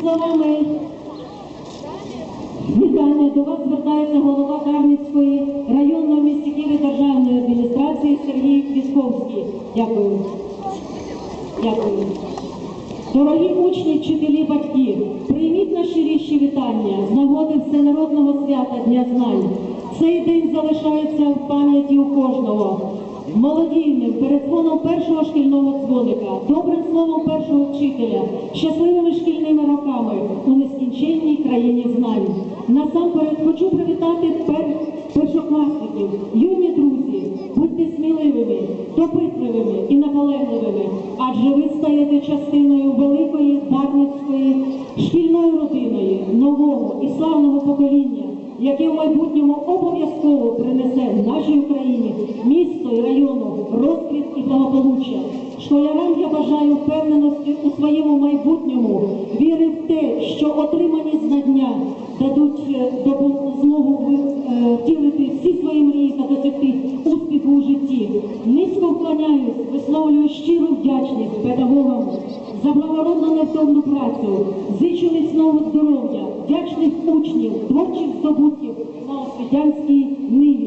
словами вітання до вас звертається голова Дарницької районної місті Києві державної адміністрації Сергій Вісковський. Дякую. Дякую. Дорогі учні, вчителі, батьки, прийміть найщиріші вітання з нагоди всенародного свята Дня знань. Цей день залишається в пам'яті у кожного. Молодійним передзвоном першого шкільного дзвоника, добрим словом першого вчителя, щасливими шкільними країні знань. Насамперед хочу привітати пер... першокласників, юні друзі, будьте сміливими, допитливими і наполегливими, адже ви стаєте частиною великої дарницької шкільної родини, нового і славного покоління, яке в майбутньому обов'язково принесе нашій Україні місто і району розквіт і благополуччя. Бажаю впевненості у своєму майбутньому, віри в те, що отримані знання дадуть е, змогу е, втілити всі свої мрії та досягти успіху у житті. Низько вклоняюсь, висловлюю щиру вдячність педагогам за благородну невтомну працю, зичу міцного здоров'я, вдячних учнів, творчих здобутків на освітянській ниві.